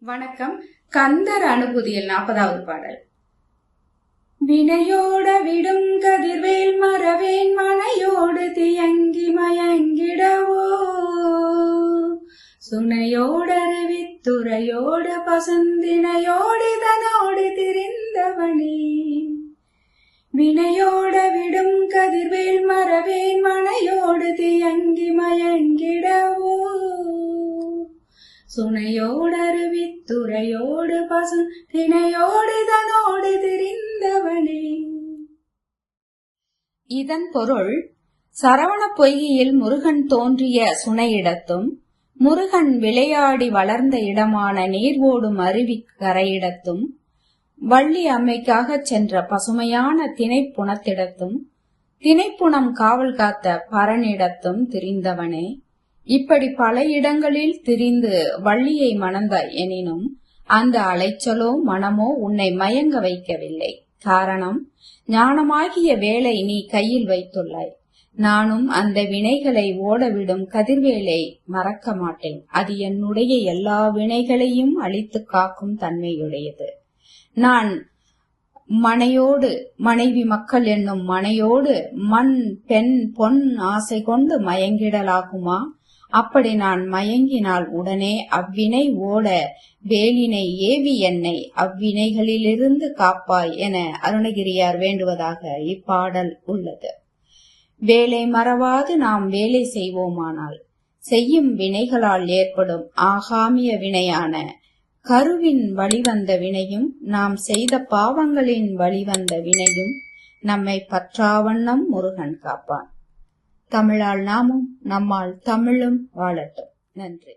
வணக்கம். கந்தர் அனுபூதியில் நாற்பதாவது பாடல். வினையோட விடும் கதிர்வேல் மரவேன் மனையோடு தியங்கி மயங்கிடவோ. சுனையோடு அருவித்துறையோடு பசுந்தினையோடு தனோடு திரிந்த சுனையோடு அருவித்துறையோடு பசு தினையோடு தனோடு திரிந்தவனே. இதன் பொருள் சரவண பொய்கையில் முருகன் தோன்றிய சுனையிடத்தும் முருகன் விளையாடி வளர்ந்த இடமான நீர் ஓடும் அருவி கரையிடத்தும் வள்ளி அம்மைக்காகச் சென்ற பசுமையான திணைப்புணத்திடத்தும் திணைப்புணம் காவல் காத்த பரனிடத்தும் திரிந்தவனே. இப்படி பல இடங்களில் திரிந்து வள்ளியை மணந்த எனினும் அந்த அலைச்சலோ மனமோ உன்னை மயங்க வைக்கவில்லை. காரணம் ஞானமாகிய வேலை நீ கையில் வைத்துள்ளாய். நானும் அந்த வினைகளை ஓடவிடும் கதிர்வேலை மறக்க மாட்டேன். அது என்னுடைய எல்லா வினைகளையும் அழித்து காக்கும் தன்மையுடையது. நான் மனையோடு மனைவி மக்கள் என்னும் மனையோடு மண் பெண் பொன் ஆசை கொண்டு மயங்கிடலாகுமா? அப்படி நான் மயங்கினால் உடனே அவ்வினை ஓட வேலினை ஏவி என்னை அவ்வினைகளிலிருந்து காப்பாய் என அருணகிரியார் வேண்டுவதாக இப்பாடல் உள்ளது. வேலை மறவாது நாம் வேலை செய்வோமானால் செய்யும் வினைகளால் ஏற்படும் ஆகாமிய வினையான கருவின் வழிவந்த வினையும் நாம் செய்த பாவங்களின் வழிவந்த வினையும் நம்மை பற்றாவண்ணம் முருகன் காப்பான். தமிழால் நாமும் நம்மால் தமிழும் வாழட்டும். நன்றி.